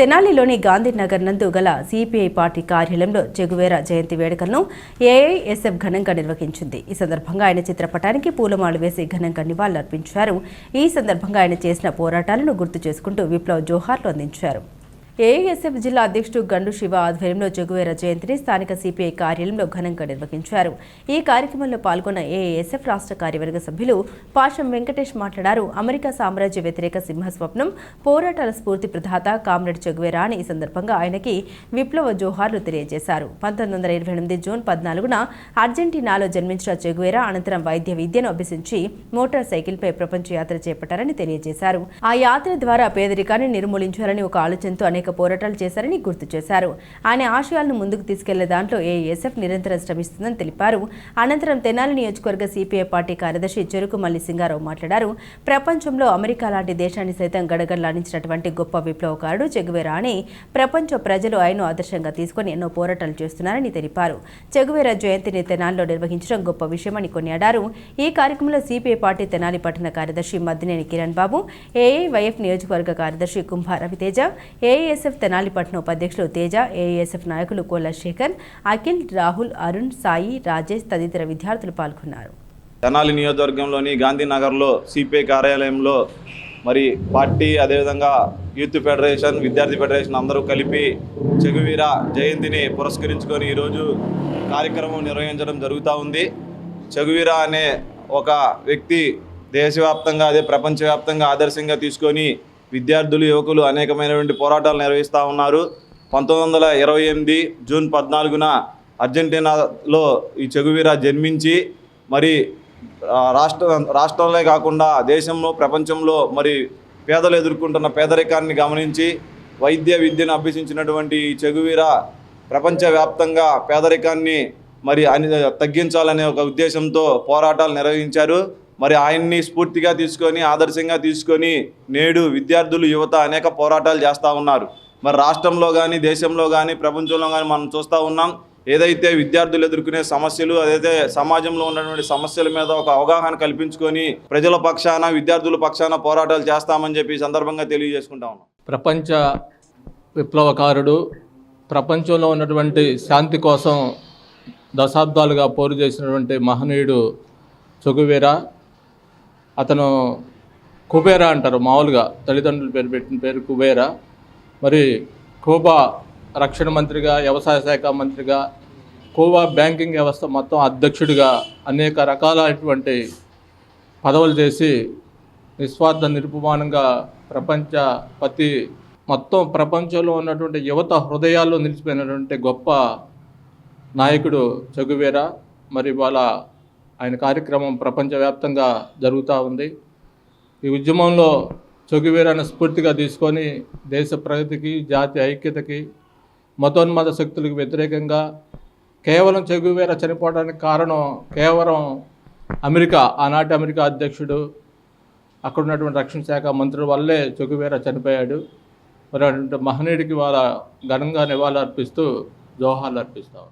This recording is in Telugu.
తెనాలిలోని గాంధీనగర్ నందు గల సిపిఐ పార్టీ కార్యాలయంలో జగువేర జయంతి వేడుకలను ఏఐఎస్ఎఫ్ ఘనంగా నిర్వహించింది. ఈ సందర్భంగా ఆయన చిత్రపటానికి పూలమాలు వేసి ఘనంగా నివాళులర్పించారు. ఈ సందర్భంగా ఆయన చేసిన పోరాటాలను గుర్తు చేసుకుంటూ విప్లవ జోహార్లు అందించారు. ఏఎస్ఎఫ్ జిల్లా అధ్యక్షుడు గండు శివ ఆధ్వర్యంలో జగువేర జయంతిని స్థానిక సిపిఐ కార్యాలయంలో ఘనంగా నిర్వహించారు. ఈ కార్యక్రమంలో పాల్గొన్న ఏఎస్ఎఫ్ రాష్ట్ర కార్యవర్గ సభ్యులు పాషం వెంకటేష్ మాట్లాడారు. అమెరికా సామ్రాజ్య వ్యతిరేక సింహస్వప్నం పోరాటాల స్ఫూర్తి ప్రదాత కామ్రేడ్ చెగువేరా అని ఈ సందర్భంగా ఆయనకి విప్లవ జోహార్లు తెలియజేశారు. పంతొమ్మిది వందల ఇరవై ఎనిమిది జూన్ పద్నాలుగున అర్జెంటీనాలో జన్మించిన జగువేరా అనంతరం వైద్య విద్యను అభ్యసించి మోటార్ సైకిల్పై ప్రపంచ యాత్ర చేపట్టారని తెలియజేశారు. ఆ యాత్ర ద్వారా పేదరికాన్ని నిర్మూలించాలని ఒక ఆలోచనతో అనేక పోరాటాలు చేశారని గుర్తు చేశారు. ఆయన ఆశయాలను ముందుకు తీసుకెళ్ళే దాంట్లో ఏఎస్ఎఫ్ నిరంతరం శ్రమిస్తుందని తెలిపారు. అనంతరం తెనాలి నియోజకవర్గ సిపిఐ పార్టీ కార్యదర్శి చెరుకు మల్లి సింగారావు మాట్లాడారు. ప్రపంచంలో అమెరికా లాంటి దేశాన్ని సైతం గడగడలాడించినటువంటి గొప్ప విప్లవకారుడు చెగువేరా అని ప్రపంచ ప్రజలు ఆయన్ను ఆదర్శంగా తీసుకుని ఎన్నో పోరాటాలు చేస్తున్నారని తెలిపారు. చెగువేరా జయంతిని తెనాలిలో నిర్వహించడం గొప్ప విషయమని కొనియాడారు. ఈ కార్యక్రమంలో సిపిఐ పార్టీ తెనాలి పట్టణ కార్యదర్శి మద్దినేని కిరణ్ బాబు ఏఐవైఎఫ్ నియోజకవర్గ కార్యదర్శి కుంభ రవితేజ ఏఐఎస్ఎఫ్ తెనాలిపట్నం ఉపాధ్యక్షులు తేజ ఏఎస్ఎఫ్ నాయకులు కోల శేఖర్ అఖిల్ రాహుల్ అరుణ్ సాయి రాజేష్ తదితర విద్యార్థులు పాల్గొన్నారు. తెనాలి నియోజకవర్గంలోని గాంధీనగర్లో సిపిఐ కార్యాలయంలో మరి పార్టీ అదేవిధంగా యూత్ ఫెడరేషన్ విద్యార్థి ఫెడరేషన్ అందరూ కలిపి చెగువీర జయంతిని పురస్కరించుకొని ఈరోజు కార్యక్రమం నిర్వహించడం జరుగుతూ ఉంది. చెగువీర అనే ఒక వ్యక్తి దేశవ్యాప్తంగా అదే ప్రపంచవ్యాప్తంగా ఆదర్శంగా తీసుకొని విద్యార్థులు యువకులు అనేకమైనటువంటి పోరాటాలు నిర్వహిస్తూ ఉన్నారు. పంతొమ్మిది వందల ఇరవై ఎనిమిది జూన్ పద్నాలుగున అర్జెంటీనాలో ఈ చెగువీర జన్మించి మరి రాష్ట్ర రాష్ట్రంలో కాకుండా దేశంలో ప్రపంచంలో మరి పేదలు ఎదుర్కొంటున్న పేదరికాన్ని గమనించి వైద్య విద్యను అభ్యసించినటువంటి ఈ చెగువీర ప్రపంచవ్యాప్తంగా పేదరికాన్ని మరి అని తగ్గించాలనే ఒక ఉద్దేశంతో పోరాటాలు నిర్వహించారు. మరి ఆయన్ని స్ఫూర్తిగా తీసుకొని ఆదర్శంగా తీసుకొని నేడు విద్యార్థులు యువత అనేక పోరాటాలు చేస్తూ ఉన్నారు. మరి రాష్ట్రంలో కానీ దేశంలో కానీ ప్రపంచంలో కానీ మనం చూస్తూ ఉన్నాం. ఏదైతే విద్యార్థులు ఎదుర్కొనే సమస్యలు అదైతే సమాజంలో ఉన్నటువంటి సమస్యల మీద ఒక అవగాహన కల్పించుకొని ప్రజల పక్షాన విద్యార్థుల పక్షాన పోరాటాలు చేస్తామని చెప్పి సందర్భంగా తెలియజేసుకుంటా ఉన్నాం. ప్రపంచ విప్లవకారుడు ప్రపంచంలో ఉన్నటువంటి శాంతి కోసం దశాబ్దాలుగా పోరు చేసినటువంటి మహనీయుడు చొగువీరా అతను కుబేరా అంటారు మామూలుగా తల్లిదండ్రులు పేరు పెట్టిన పేరు కుబేరా. మరి కోబా రక్షణ మంత్రిగా వ్యవసాయ శాఖ మంత్రిగా కోవా బ్యాంకింగ్ వ్యవస్థ మొత్తం అధ్యక్షుడిగా అనేక రకాలైనటువంటి పదవులు చేసి నిస్వార్థ నిరుపమానంగా ప్రపంచ ప్రతి మొత్తం ప్రపంచంలో ఉన్నటువంటి యువత హృదయాల్లో నిలిచిపోయినటువంటి గొప్ప నాయకుడు చగువేరా. మరి వాళ్ళ కార్యక్రమం ప్రపంచవ్యాప్తంగా జరుగుతూ ఉంది. ఈ ఉద్యమంలో చెగువేరాను స్ఫూర్తిగా తీసుకొని దేశ ప్రగతికి జాతి ఐక్యతకి మతోన్మత శక్తులకు వ్యతిరేకంగా కేవలం చెగువేర చనిపోవడానికి కారణం కేవలం అమెరికా ఆనాటి అమెరికా అధ్యక్షుడు అక్కడ ఉన్నటువంటి రక్షణ శాఖ మంత్రుల వల్లే చెగువేర చనిపోయాడు. మరి అటువంటి మహనీయుడికి వాళ్ళ ఘనంగా నివాళులు అర్పిస్తూ జోహార్లు అర్పిస్తాం